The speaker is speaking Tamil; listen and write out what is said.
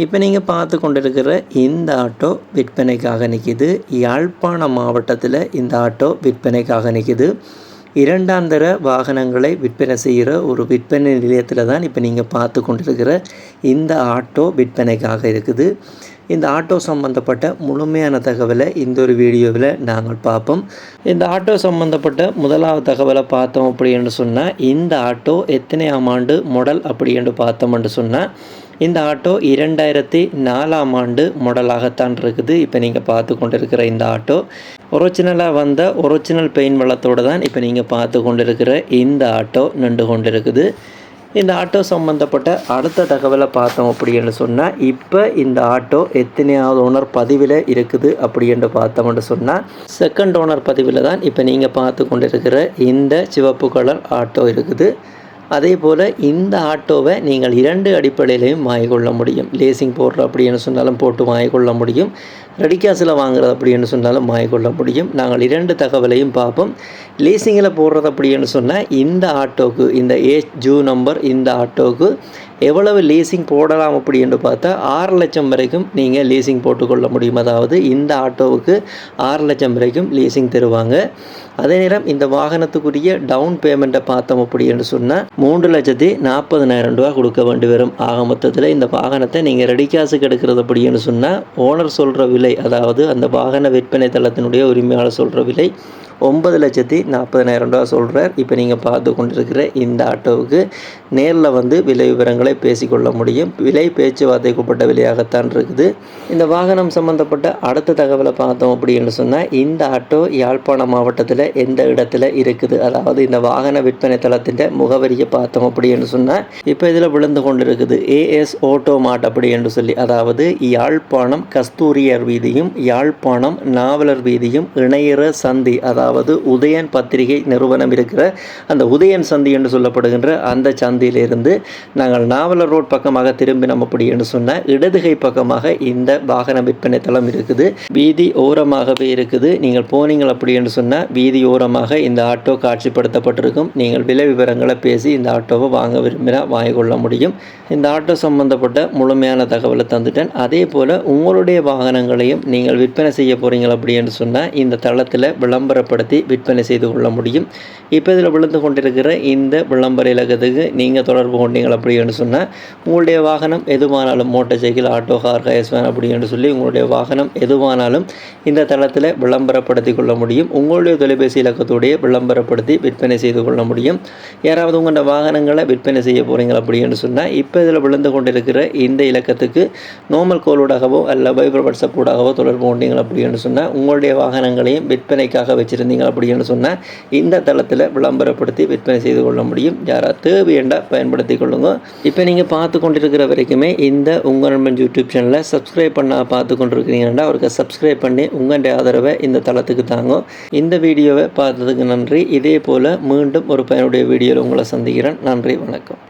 இப்போ நீங்கள் பார்த்து கொண்டிருக்கிற இந்த ஆட்டோ விற்பனைக்காக நிற்கிது யாழ்ப்பாணம் மாவட்டத்தில் இந்த ஆட்டோ விற்பனைக்காக நிற்கிது இரண்டாந்தர வாகனங்களை விற்பனை செய்கிற ஒரு விற்பனை நிலையத்தில் தான் இப்போ நீங்கள் பார்த்து கொண்டிருக்கிற இந்த ஆட்டோ விற்பனைக்காக இருக்குது. இந்த ஆட்டோ சம்மந்தப்பட்ட முழுமையான தகவலை இந்த ஒரு வீடியோவில் நாங்கள் பார்ப்போம். இந்த ஆட்டோ சம்மந்தப்பட்ட முதலாவது தகவலை பார்த்தோம் அப்படின்னு சொன்னால் இந்த ஆட்டோ எத்தனையாம் ஆண்டு மாடல் அப்படி என்று பார்த்தோம்னு சொன்னால் இந்த ஆட்டோ இரண்டாயிரத்தி நாலாம் ஆண்டு மாடலாகத்தான் இருக்குது. இப்போ நீங்கள் பார்த்து கொண்டு இருக்கிற இந்த ஆட்டோ ஒரிஜினலாக வந்த ஒரிஜினல் பெயின் வளத்தோடு தான் இப்போ நீங்கள் பார்த்து கொண்டு இருக்கிற இந்த ஆட்டோ நின்று கொண்டு இருக்குது இந்த ஆட்டோ சம்மந்தப்பட்ட அடுத்த தகவலை பார்த்தோம் அப்படின்னு சொன்னால் இப்போ இந்த ஆட்டோ எத்தனையாவது ஓனர் பதிவில் இருக்குது அப்படின்னு பார்த்தோம்னு சொன்னால் செகண்ட் ஓனர் பதிவில் தான் இப்போ நீங்கள் பார்த்து கொண்டு இருக்கிற இந்த சிவப்பு கலர் ஆட்டோ இருக்குது. அதே போல் இந்த ஆட்டோவை நீங்கள் இரண்டு அடிப்படையிலையும் வாங்கிக்கொள்ள முடியும். லேசிங் போடுற அப்படின்னு சொன்னாலும் போட்டு வாங்கிக்கொள்ள முடியும். ரெடி காசில் வாங்குறது அப்படின்னு சொன்னாலும் வாங்கிக்கொள்ள முடியும். நாங்கள் இரண்டு தகவலையும் பார்ப்போம். லீசிங்கில் போடுறது அப்படின்னு சொன்னால் இந்த ஆட்டோக்கு இந்த ஏஜ் ஜூ நம்பர் இந்த ஆட்டோவுக்கு எவ்வளவு லீசிங் போடலாம் அப்படின்னு பார்த்தா ஆறு லட்சம் வரைக்கும் நீங்கள் லீசிங் போட்டுக்கொள்ள முடியும். அதாவது இந்த ஆட்டோவுக்கு ஆறு லட்சம் வரைக்கும் லீசிங் தருவாங்க. அதே நேரம் இந்த வாகனத்துக்குரிய டவுன் பேமெண்ட்டை பார்த்தோம் அப்படின்னு சொன்னால் மூன்று லட்சத்தி நாற்பதுனாயிரம் ரூபா கொடுக்க வேண்டி வரும். ஆக மொத்தத்தில் இந்த வாகனத்தை நீங்கள் ரெடி காசுக்கு எடுக்கிறது அப்படின்னு சொன்னால் ஓனர் சொல்கிற விலை அதாவது அந்த வாகன விற்பனை தளத்தினுடைய உரிமையாளர் சொல்கிற விலை ஒன்பது லட்சத்தி நாற்பதனாயிரம் ரூபா சொல்கிறார் இப்போ நீங்கள் பார்த்து கொண்டிருக்கிற இந்த ஆட்டோவுக்கு நேரில் வந்து விலை விவரங்களை பேசிக்கொள்ள முடியும். விலை பேச்சுவார்த்தைக்குப்பட்ட விலையாகத்தான் இருக்குது. இந்த வாகனம் சம்மந்தப்பட்ட அடுத்த தகவலை பார்த்தோம் அப்படின்னு சொன்னால் இந்த ஆட்டோ யாழ்ப்பாணம் மாவட்டத்தில் எந்த இடத்துல இருக்குது? அதாவது இந்த வாகன விற்பனை தளத்தின் முகவரியை பார்த்தோம் அப்படின்னு சொன்னால் இப்போ இதில் விழுந்து கொண்டு இருக்குது ஏஎஸ் ஓட்டோ மாட் அப்படி என்று சொல்லி. அதாவது யாழ்ப்பாணம் கஸ்தூரியர் வீதியும் யாழ்ப்பாணம் நாவலர் வீதியும் இணையற சந்தி. அதாவது அதாவது உதயன் பத்திரிகை நிறுவனம் இருக்கிற அந்த உதயன் சந்தி என்று சொல்லப்படுகின்ற அந்த சந்தியிலிருந்து நாங்கள் நாவலர் ரோட் பக்கமாக திரும்பினோம் அப்படி என்று சொன்ன இடதுகை பக்கமாக இந்த வாகன விற்பனை தளம் இருக்குது. வீதி ஓரமாகவே இருக்குது. நீங்கள் போனீங்கள் அப்படி என்று சொன்னால் வீதி ஓரமாக இந்த ஆட்டோ காட்சிப்படுத்தப்பட்டிருக்கும். நீங்கள் விலை விவரங்களை பேசி இந்த ஆட்டோவை வாங்க விரும்பினா வாங்கிக்கொள்ள முடியும். இந்த ஆட்டோ சம்பந்தப்பட்ட முழுமையான தகவலை தந்துட்டேன். அதே போல் உங்களுடைய வாகனங்களையும் நீங்கள் விற்பனை செய்ய போகிறீங்க அப்படி என்று சொன்னால் இந்த தளத்தில் விளம்பரப்படுத்த பயன்படுத்தி விற்பனை செய்து கொள்ள முடியும். இப்போ இதில் விழுந்து கொண்டிருக்கிற இந்த விளம்பர இலக்கத்துக்கு நீங்கள் தொடர்பு கொண்டீங்கள் அப்படின்னு சொன்னால் உங்களுடைய வாகனம் எதுவானாலும் மோட்டர் சைக்கிள் ஆட்டோ கார் கயஸ்வேன் அப்படின்னு சொல்லி உங்களுடைய வாகனம் எதுவானாலும் இந்த தளத்தில் விளம்பரப்படுத்தி கொள்ள முடியும். உங்களுடைய தொலைபேசி இலக்கத்துடைய விளம்பரப்படுத்தி விற்பனை செய்து கொள்ள முடியும். யாராவது உங்களோட வாகனங்களை விற்பனை செய்ய போகிறீங்க அப்படின்னு சொன்னால் இப்போ இதில் விழுந்து கொண்டிருக்கிற இந்த இலக்கத்துக்கு நோமல் கோலூடாகவோ அல்ல வைப்ரோ வாட்ஸ்அப் ஊடாகவோ தொடர்பு கொண்டீங்க அப்படின்னு சொன்னால் உங்களுடைய வாகனங்களையும் விற்பனைக்காக வச்சிருந்தீங்க இருந்தீங்க அப்படின்னு சொன்னால் இந்த தளத்தில் விளம்பரப்படுத்தி விற்பனை செய்து கொள்ள முடியும். யாராவது தேவையண்டா பயன்படுத்தி கொள்ளுங்க. இப்போ நீங்கள் பார்த்து கொண்டிருக்கிற வரைக்குமே இந்த உங்கள் நண்பன் யூடியூப் சேனலில் சப்ஸ்கிரைப் பண்ண பார்த்து கொண்டிருக்கிறீங்கன்னா அவருக்கு சப்ஸ்கிரைப் பண்ணி உங்களுடைய ஆதரவை இந்த தளத்துக்கு தாங்க. இந்த வீடியோவை பார்த்ததுக்கு நன்றி. இதே போல் மீண்டும் ஒரு பயனுடைய வீடியோவில் உங்களை சந்திக்கிறேன். நன்றி வணக்கம்.